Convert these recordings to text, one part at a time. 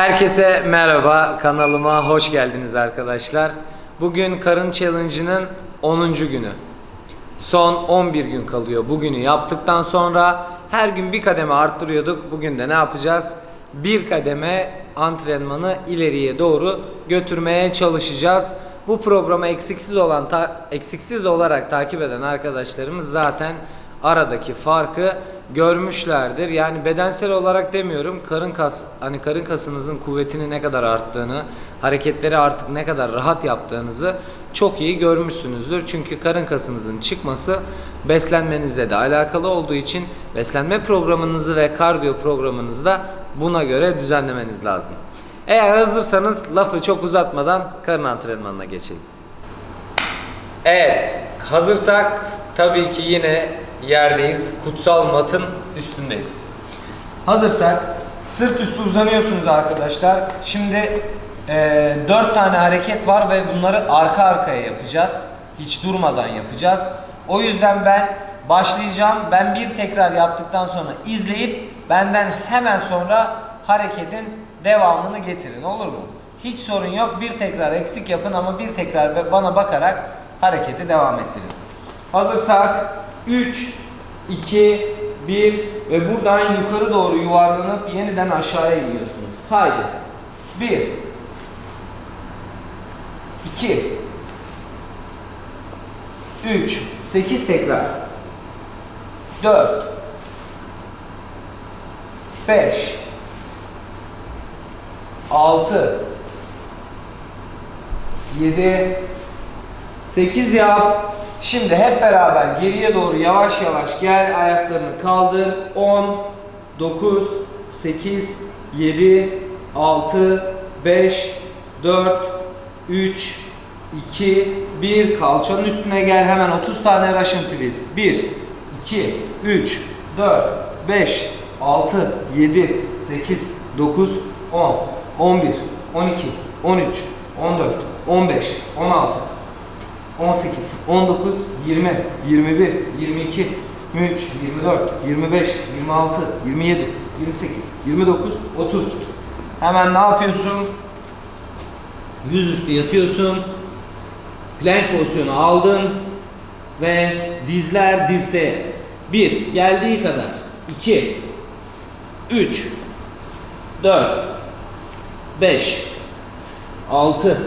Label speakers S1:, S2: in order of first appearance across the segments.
S1: Herkese merhaba, kanalıma hoş geldiniz arkadaşlar. Bugün Karın Challenge'ının 10. günü. Son 11 gün kalıyor. Bugünü yaptıktan sonra her gün bir kademe arttırıyorduk. Bugün de ne yapacağız? Bir kademe antrenmanı ileriye doğru götürmeye çalışacağız. Bu programı eksiksiz olan ta- eksiksiz olarak takip eden arkadaşlarımız zaten aradaki farkı görmüşlerdir. Yani bedensel olarak demiyorum. Karın kas hani karın kasınızın kuvvetini ne kadar arttığını, hareketleri artık ne kadar rahat yaptığınızı çok iyi görmüşsünüzdür. Çünkü karın kasınızın çıkması beslenmenizle de alakalı olduğu için beslenme programınızı ve kardiyo programınızı da buna göre düzenlemeniz lazım. Eğer hazırsanız lafı çok uzatmadan karın antrenmanına geçelim. Evet, hazırsak tabii ki yine yerdeyiz. Kutsal matın üstündeyiz. Hazırsak sırt üstü uzanıyorsunuz arkadaşlar. Şimdi 4 tane hareket var ve bunları arka arkaya yapacağız. Hiç durmadan yapacağız. O yüzden ben başlayacağım. Ben bir tekrar yaptıktan sonra izleyip benden hemen sonra hareketin devamını getirin olur mu? Hiç sorun yok. Bir tekrar eksik yapın ama bir tekrar bana bakarak hareketi devam ettirin. Hazırsak 3, 2, 1 ve buradan yukarı doğru yuvarlanıp yeniden aşağıya iniyorsunuz. Haydi. 1 2 3 8 tekrar 4 5 6 7 8 yap. Şimdi hep beraber geriye doğru yavaş yavaş gel. Ayaklarını kaldır. 10 9 8 7 6 5 4 3 2 1 kalçanın üstüne gel hemen 30 tane Russian twist 1 2 3 4 5 6 7 8 9 10 11 12 13 14 15 16 18, 19, 20, 21, 22, 23, 24, 25, 26, 27, 28, 29, 30. Hemen ne yapıyorsun? Yüzüstü yatıyorsun. Plank pozisyonu aldın ve dizler dirseğe. 1 geldiği kadar. 2 3 4 5 6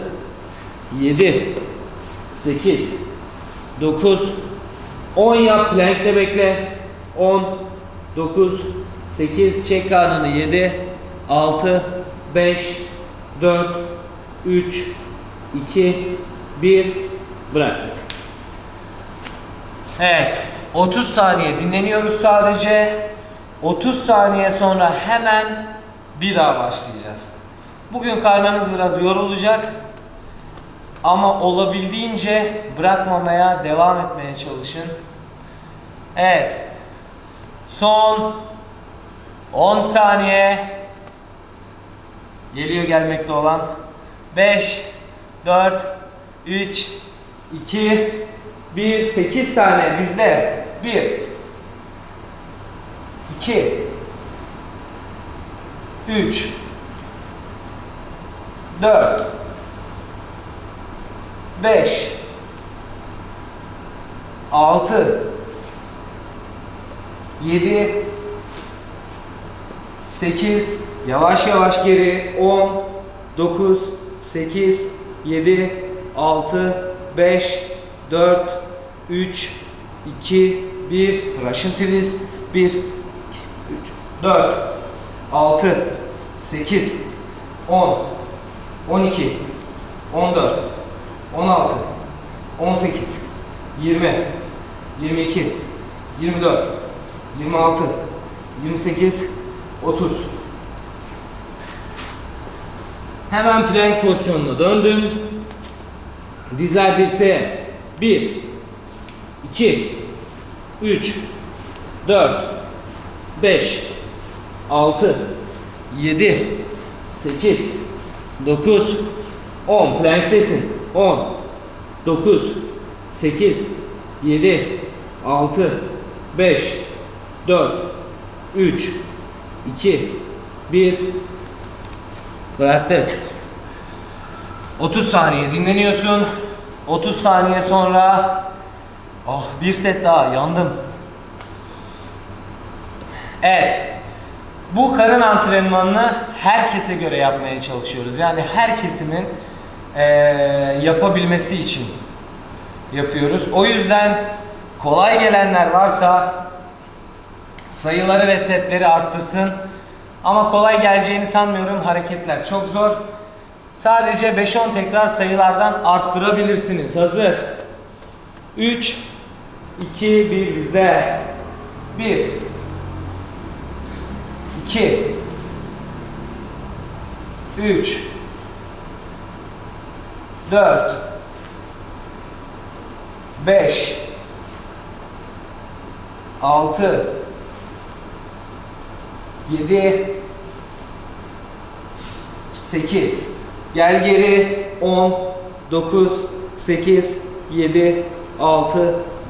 S1: 7 8 9 10 yap plankte bekle. 10 9 8 çek karnını 7 6 5 4 3 2 1 bıraktık. Evet. 30 saniye dinleniyoruz sadece. 30 saniye sonra hemen bir daha başlayacağız. Bugün karnınız biraz yorulacak. Ama olabildiğince bırakmamaya devam etmeye çalışın. Evet. Son 10 saniye. Geliyor gelmekte olan. 5 4 3 2 1 8 tane bizde. 1 2 3 4 5 6 7 8 yavaş yavaş geri 10 9 8 7 6 5 4 3 2 1 Russian twist 1 2 3 4 6 8 10 12 14 16 18 20 22 24 26 28 30 Hemen plank pozisyonuna döndüm. Dizler dirseğe. 1 2 3 4 5 6 7 8 9 10 planktesin 10 9 8 7 6 5 4 3 2 1 Bıraktık. 30 saniye dinleniyorsun. 30 saniye sonra Oh bir set daha yandım. Evet. Bu karın antrenmanını herkese göre yapmaya çalışıyoruz. Yani her kesimin eee, yapabilmesi için yapıyoruz. O yüzden kolay gelenler varsa sayıları ve setleri arttırsın. Ama kolay geleceğini sanmıyorum. Hareketler çok zor. Sadece 5-10 tekrar sayılardan arttırabilirsiniz. Hazır. 3 2 1 bizde. 1 2 3 4 5 6 7 8 Gel geri. 10 9 8 7 6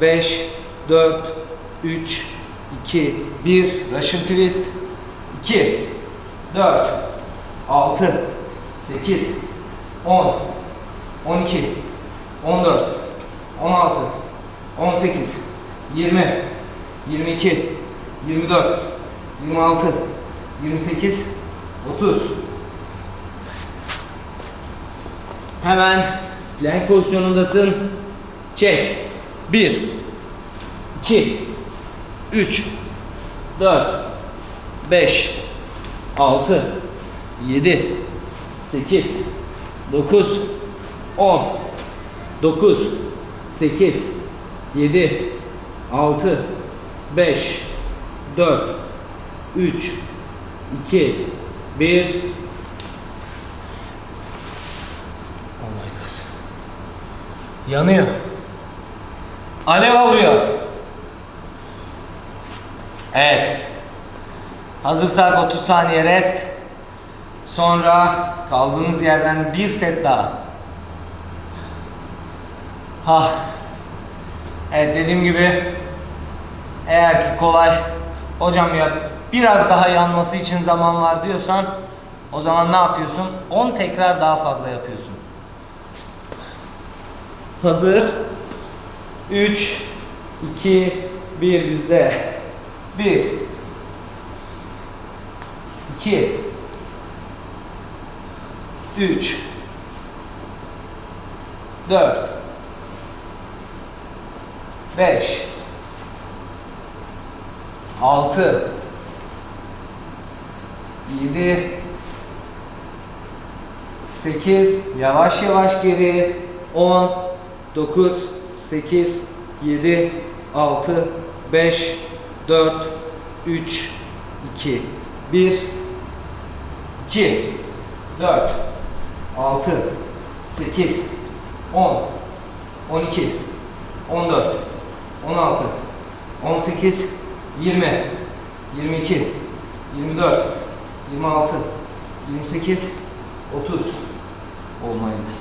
S1: 5 4 3 2 1 Russian twist. 2 4 6 8 10 12 14 16 18 20 22 24 26 28 30 Hemen plank pozisyonundasın. Çek. 1 2 3 4 5 6 7 8 9 10 9 8 7 6 5 4 3 2 1 Oh my god. Yanıyor. Alev alıyor. Evet. Hazırsak 30 saniye rest. Sonra kaldığımız yerden bir set daha. Ha. Evet dediğim gibi eğer ki kolay hocam ya biraz daha yanması için zaman var diyorsan o zaman ne yapıyorsun? 10 tekrar daha fazla yapıyorsun. Hazır. 3 2 1 bizde. 1 2 3 4 5 6 7 8 yavaş yavaş geri. 10 9 8 7 6 5 4 3 2 1 2 4 6 8 10 12 14 16 18 20 22 24 26 28 30 Oh my god.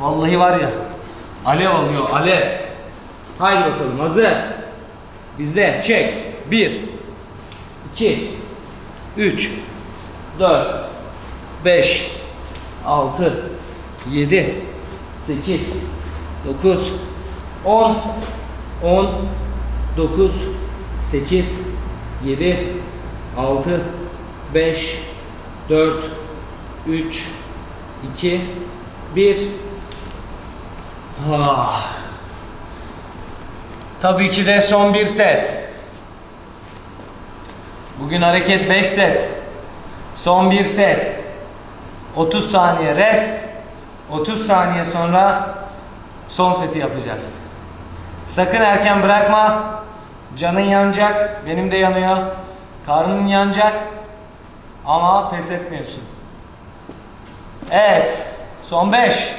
S1: Vallahi var ya alev alıyor alev. Haydi bakalım hazır. Bizde çek. 1 2 3 4 5 6 7 8 9 10 10 9 8 7 6 5 4 3 2 1 Ah. Tabii ki de son bir set. Bugün hareket 5 set. Son bir set. 30 saniye rest. 30 saniye sonra son seti yapacağız. Sakın erken bırakma. Canın yanacak. Benim de yanıyor. Karnın yanacak. Ama pes etmiyorsun. Evet. Son 5.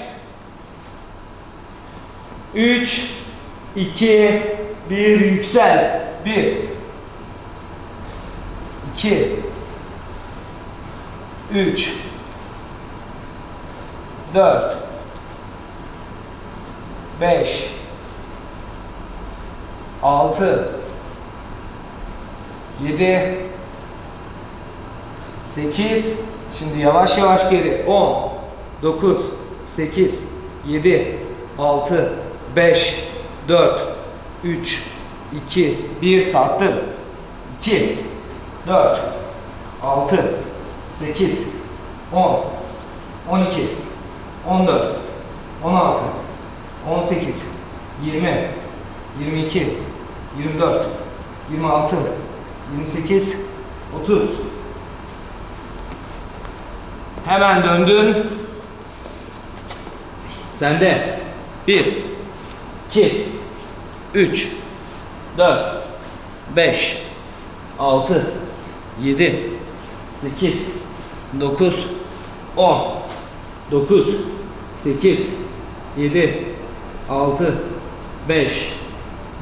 S1: 3 2 1 yüksel. 1 2 3 4 5 6 7 8 Şimdi yavaş yavaş geri. 10, 9, 8, 7, 6, 5, 4, 3, 2, 1 kalktım. 2, 4, 6, 8, 10, 12, 14, 16, 18, 20, 22, 24, 26, 28, 30. Hemen döndün. Sende. 1, 2, 3, 4, 5, 6, 7, 8, 9, 10, 9, 8, 7, 6, 5,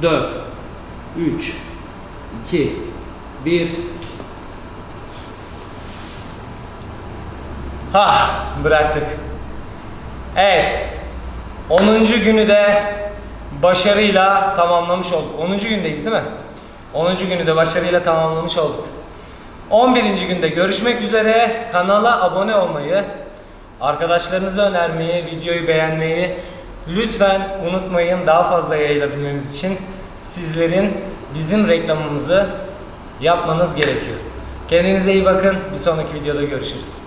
S1: 4, 3, 2, 1. Ha bıraktık. Evet. 10. günü de başarıyla tamamlamış olduk. 10. gündeyiz değil mi? 10. günü de başarıyla tamamlamış olduk. 11. günde görüşmek üzere. Kanala abone olmayı, arkadaşlarınıza önermeyi, videoyu beğenmeyi lütfen unutmayın. Daha fazla yayılabilmemiz için sizlerin bizim reklamımızı yapmanız gerekiyor. Kendinize iyi bakın. Bir sonraki videoda görüşürüz.